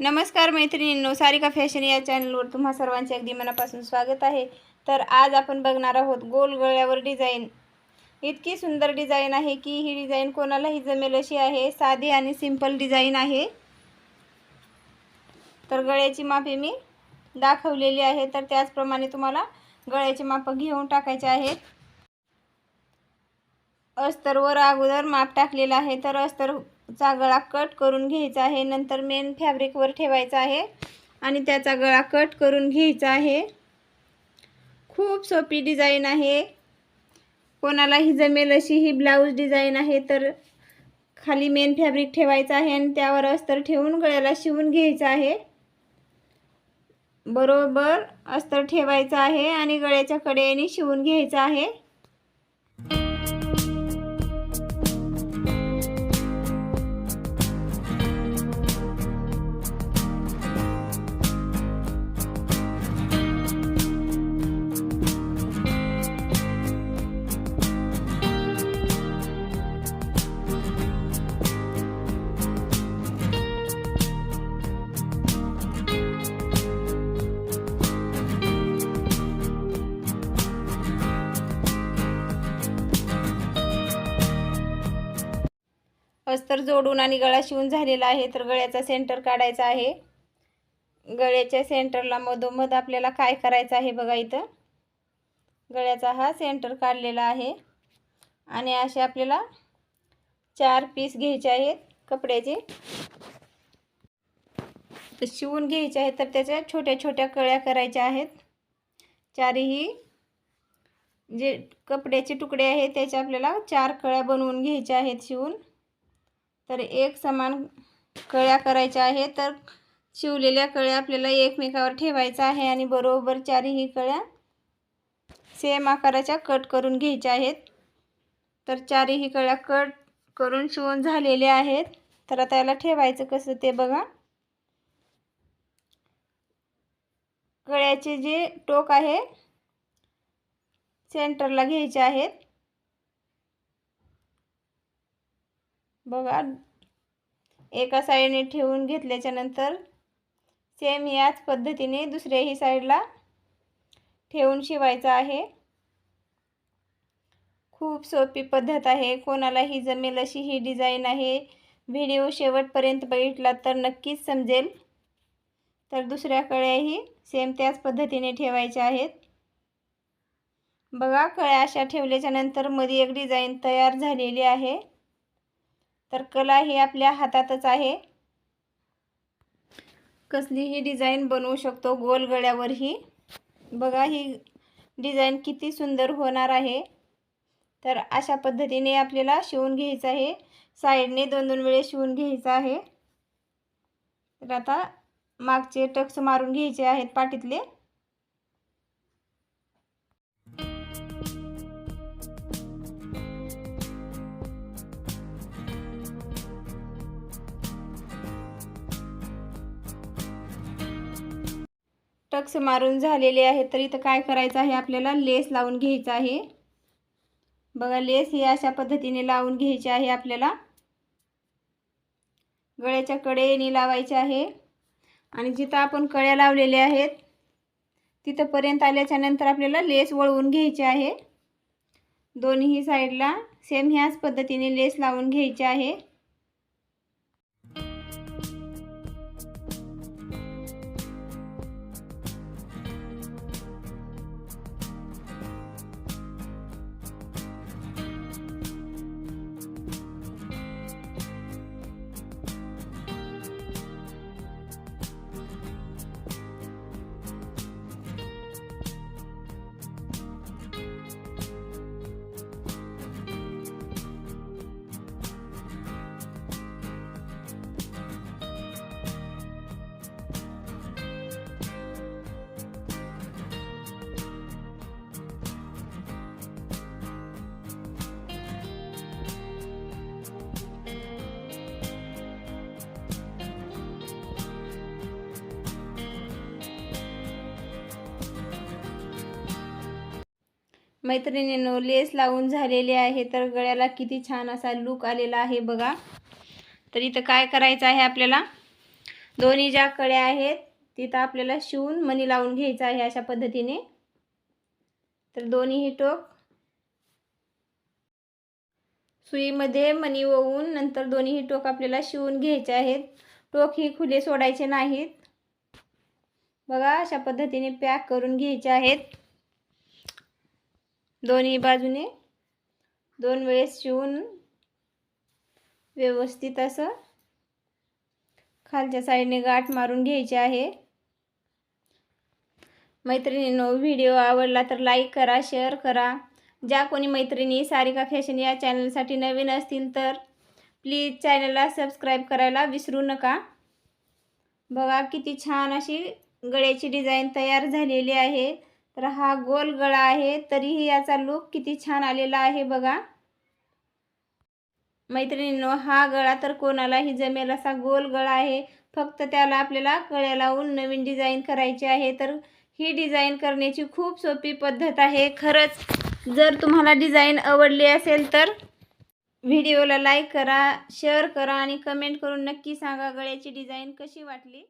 नमस्कार मैत्रिणींनो सारिका फॅशन या चॅनलवर तुम्हा सर्वांचे अगदी मनापासून स्वागत आहे. तर आज आपण बघणार आहोत गोल गळ्यावर डिझाईन. इतकी सुंदर डिझाईन आहे की ही डिझाईन कोणालाही जमेल अशी आहे साधी आणि सिंपल डिझाईन आहे. तर गळ्याची मापे मी दाखवलेली आहे. तर त्याचप्रमाणे तुम्हाला गळ्याची मापं घेऊन टाकायचे आहेत अस्तरवर अगोदर माप टाकलेलं आहे. तर अस्तर चा गळा कट करून घ्यायचा आहे. नंतर मेन फॅब्रिकवर ठेवायचा आहे. आणि त्याचा गळा कट करून घ्यायचा आहे. खूप सोपी डिझाईन आहे. कोणालाही जमेल अशी ही ब्लाऊज डिझाईन आहे तर खाली मेन फॅब्रिक ठेवायचं आहे आणि त्यावर अस्तर ठेवून गळ्याला शिवून घ्यायचं आहे. बरोबर अस्तर ठेवायचं आहे आणि गळ्याच्या कडेने शिवून घ्यायचं आहे. अस्तर जोडून आणि गळा शिवून झालेला आहे तर गळ्याचा सेंटर काढायचा आहे. गळ्याच्या सेंटरला मधोमध आपल्याला काय करायचं आहे बघा इथं. गळ्याचा हा सेंटर काढलेला आहे. आणि असे आपल्याला चार पीस घ्यायचे आहेत कपड्याचे. तर शिवून घ्यायचे आहेत तर त्याच्या छोट्या छोट्या कळ्या करायच्या आहेत. चारही जे कपड्याचे तुकडे आहेत त्याच्या आपल्याला चार कळ्या बनवून घ्यायच्या आहेत शिवून. तर एक समान कळ्या करायच्या आहे तर शिवलेल्या कळ्या आपल्याला एकमेकावर ठेवायचा आहे आणि बरोबर चारही कळ्या सेम आकाराच्या कट करून घ्यायच्या आहेत. तर चारही कळ्या कट करून शिवून झालेल्या आहेत. तर आता याला ठेवायचं कसं ते बघा. कळ्याचे जे टोक आहे सेंटरला घ्यायचे आहेत. बघा. एका साईडने ठेवून घेतल्याच्या नंतर सेम याच पद्धतीने दुसऱ्याही साईडला ठेवून शिवायचं आहे. खूप सोपी पद्धत आहे. कोणालाही जमेल अशी ही डिझाईन आहे. व्हिडिओ शेवटपर्यंत बघितला तर नक्कीच समजेल. तर दुसऱ्या कळ्याही सेम त्याच पद्धतीने ठेवायच्या आहेत. बघा कळ्या अशा ठेवल्याच्या नंतर मध्ये एक डिझाईन तयार झालेली आहे. तर कला ही आपल्या हातातच आहे. कसलीही डिझाईन बनवू शकतो गोल गळ्यावरही. बघा ही डिझाईन किती सुंदर होणार आहे. तर अशा पद्धतीने आपल्याला शिवून घ्यायचं आहे. साईडने दोन दोन वेळेस शिवून घ्यायचं आहे. तर आता मागचे टक्स मारून घ्यायचे आहेत पाठीतले. टक्स मारून झालेले आहेत तर इथं काय करायचं आहे? आपल्याला लेस लावून घ्यायचं आहे. बघा लेस ही अशा पद्धतीने लावून घ्यायची आहे आपल्याला. गळ्याच्या कडेने लावायचे आहे. आणि जिथं आपण कळ्या लावलेल्या आहेत तिथंपर्यंत आल्याच्यानंतर आपल्याला लेस वळवून घ्यायचे आहे. दोन्ही साईडला सेम ह्याच पद्धतीने लेस लावून घ्यायचे आहे. मैत्रिणींनो लेस लावून झालेले आहे तर गळ्याला किती छान असा लूक आलेला आहे बघा. तर इथं काय करायचं आहे आपल्याला? दोन्ही ज्या कळ्या आहेत तिथं आपल्याला शिवून मणी लावून घ्यायचं आहे अशा पद्धतीने. तर दोन्हीही टोक. सुईमध्ये मणी ओवून नंतर दोन्हीही टोक आपल्याला शिवून घ्यायचे आहेत. टोक ही खुले सोडायचे नाहीत. बघा अशा पद्धतीने पॅक करून घ्यायचे आहेत. दोन्ही बाजूने दोन वेळेस शिवून व्यवस्थित असं खालच्या साईडने गाठ मारून घ्यायची आहे. मैत्रिणींनो व्हिडिओ आवडला तर लाईक करा शेअर करा. ज्या कोणी मैत्रिणी सारिका फॅशन या चॅनलसाठी नवीन असतील तर प्लीज चॅनलला सबस्क्राईब करायला विसरू नका. बघा किती छान अशी गळ्याची डिझाईन तयार झालेली आहे. तर हा गोल गळा आहे. तरीही याचा लुक किती छान आलेला आहे बघा. मैत्रिणींनो हा गळा तर कोणालाही जमेल असा गोल गळा आहे. फक्त त्याला आपल्याला कळ्या लावून नवीन डिझाईन करायची आहे. तर ही डिझाईन करण्याची खूप सोपी पद्धत आहे. खरंच जर तुम्हाला डिझाईन आवडली असेल तर व्हिडिओला लाईक करा शेअर करा आणि कमेंट करून नक्की सांगा गळ्याची डिझाईन कशी वाटली.